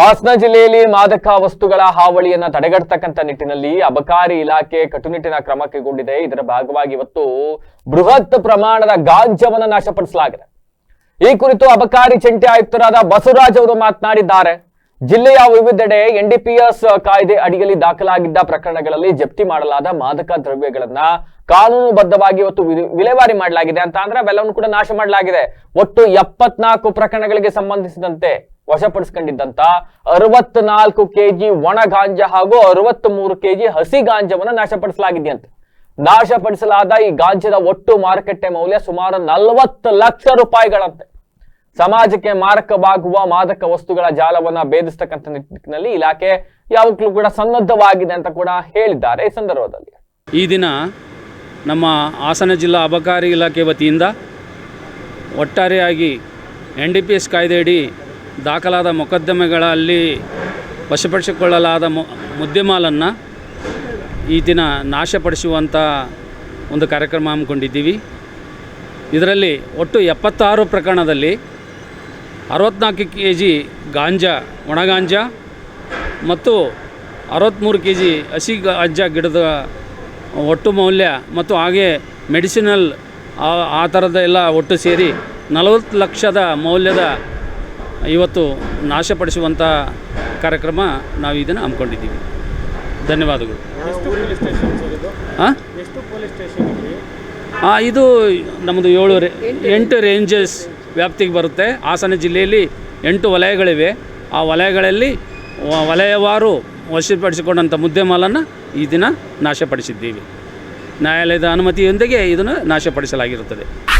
ಹಾಸನ ಜಿಲ್ಲೆಯಲ್ಲಿ ಮಾದಕ ವಸ್ತುಗಳ ಹಾವಳಿಯನ್ನ ತಡೆಗಟ್ಟತಕ್ಕಂತ ನಿಟ್ಟಿನಲ್ಲಿ ಅಬಕಾರಿ ಇಲಾಖೆ ಕಟ್ಟುನಿಟ್ಟಿನ ಕ್ರಮ ಕೈಗೊಂಡಿದೆ. ಇದರ ಭಾಗವಾಗಿ ಇವತ್ತು ಬೃಹತ್ ಪ್ರಮಾಣದ ಗಾಂಜವನ್ನು ನಾಶಪಡಿಸಲಾಗಿದೆ. ಈ ಕುರಿತು ಅಬಕಾರಿ ಜಂಟಿ ಆಯುಕ್ತರಾದ ಬಸವರಾಜ್ ಅವರು ಮಾತನಾಡಿದ್ದಾರೆ. ಜಿಲ್ಲೆಯ ವಿವಿಧೆಡೆ ಎನ್ಡಿಪಿಎಸ್ ಕಾಯ್ದೆ ಅಡಿಯಲ್ಲಿ ದಾಖಲಾಗಿದ್ದ ಪ್ರಕರಣಗಳಲ್ಲಿ ಜಪ್ತಿ ಮಾಡಲಾದ ಮಾದಕ ದ್ರವ್ಯಗಳನ್ನ ಕಾನೂನುಬದ್ಧವಾಗಿ ಇವತ್ತು ವಿಲೇವಾರಿ ಮಾಡಲಾಗಿದೆ. ಅಂತ ಅಂದ್ರೆ ಅವೆಲ್ಲವನ್ನು ಕೂಡ ನಾಶ ಮಾಡಲಾಗಿದೆ. ಒಟ್ಟು ಎಪ್ಪತ್ನಾಲ್ಕು ಪ್ರಕರಣಗಳಿಗೆ ಸಂಬಂಧಿಸಿದಂತೆ ವಶಪಡಿಸಿಕೊಂಡಿದ್ದಂತ ಅರವತ್ನಾಲ್ಕು ಕೆಜಿ ಒಣ ಗಾಂಜಾ ಹಾಗೂ ಅರವತ್ತ್ ಮೂರು ಕೆಜಿ ಹಸಿ ಗಾಂಜಾವನ್ನ ನಾಶಪಡಿಸಲಾಗಿದೆಯಂತೆ. ನಾಶಪಡಿಸಲಾದ ಈ ಗಾಂಜಾದ ಒಟ್ಟು ಮಾರುಕಟ್ಟೆ ಮೌಲ್ಯ ಸುಮಾರು ನಲವತ್ತು ಲಕ್ಷ ರೂಪಾಯಿಗಳಂತೆ. ಸಮಾಜಕ್ಕೆ ಮಾರಕವಾಗುವ ಮಾದಕ ವಸ್ತುಗಳ ಜಾಲವನ್ನ ಭೇದಿಸ್ತಕ್ಕಂಥ ನಿಟ್ಟಿನಲ್ಲಿ ಇಲಾಖೆ ಯಾವಾಗಲೂ ಕೂಡ ಸನ್ನದ್ಧವಾಗಿದೆ ಅಂತ ಕೂಡ ಹೇಳಿದ್ದಾರೆ ಈ ಸಂದರ್ಭದಲ್ಲಿ. ಈ ದಿನ ನಮ್ಮ ಹಾಸನ ಜಿಲ್ಲಾ ಅಬಕಾರಿ ಇಲಾಖೆ ವತಿಯಿಂದ ಒಟ್ಟಾರೆಯಾಗಿ ಎನ್ ಡಿ ಪಿ ಎಸ್ ಕಾಯ್ದೆಯಡಿ ದಾಖಲಾದ ಮೊಕದ್ದಮೆಗಳಲ್ಲಿ ವಶಪಡಿಸಿಕೊಳ್ಳಲಾದ ಮುದ್ದೆಮಾಲನ್ನು ಈ ದಿನ ನಾಶಪಡಿಸುವಂಥ ಒಂದು ಕಾರ್ಯಕ್ರಮ ಹಮ್ಮಿಕೊಂಡಿದ್ದೀವಿ. ಇದರಲ್ಲಿ ಒಟ್ಟು ಎಪ್ಪತ್ತಾರು ಪ್ರಕರಣದಲ್ಲಿ ಅರವತ್ತ್ನಾಲ್ಕು ಕೆ ಜಿ ಗಾಂಜಾ, ಒಣಗಾಂಜಾ ಮತ್ತು ಅರವತ್ತ್ಮೂರು ಕೆ ಜಿ ಹಸಿ ಗಾಂಜಾ ಗಿಡದ ಒಟ್ಟು ಮೌಲ್ಯ ಮತ್ತು ಹಾಗೆ ಮೆಡಿಸಿನಲ್ ಆ ಥರದ ಎಲ್ಲ ಒಟ್ಟು ಸೇರಿ ನಲವತ್ತು ಲಕ್ಷದ ಮೌಲ್ಯದ ಇವತ್ತು ನಾಶಪಡಿಸುವಂಥ ಕಾರ್ಯಕ್ರಮ ನಾವು ಇದನ್ನು ಹಮ್ಮಿಕೊಂಡಿದ್ದೀವಿ. ಧನ್ಯವಾದಗಳು. ಹಾಂ ಇದು ನಮ್ಮದು ಏಳು ರೇ, ಎಂಟು ರೇಂಜಸ್ ವ್ಯಾಪ್ತಿಗೆ ಬರುತ್ತೆ. ಹಾಸನ ಜಿಲ್ಲೆಯಲ್ಲಿ ಎಂಟು ವಲಯಗಳಿವೆ. ಆ ವಲಯಗಳಲ್ಲಿ ವಲಯವಾರು ವಶಪಡಿಸಿಕೊಂಡಂಥ ಮುದ್ದೆ ಮಾಲನ್ನು ಈ ದಿನ ನಾಶಪಡಿಸಿದ್ದೀವಿ. ನ್ಯಾಯಾಲಯದ ಅನುಮತಿಯೊಂದಿಗೆ ಇದನ್ನು ನಾಶಪಡಿಸಲಾಗಿರುತ್ತದೆ.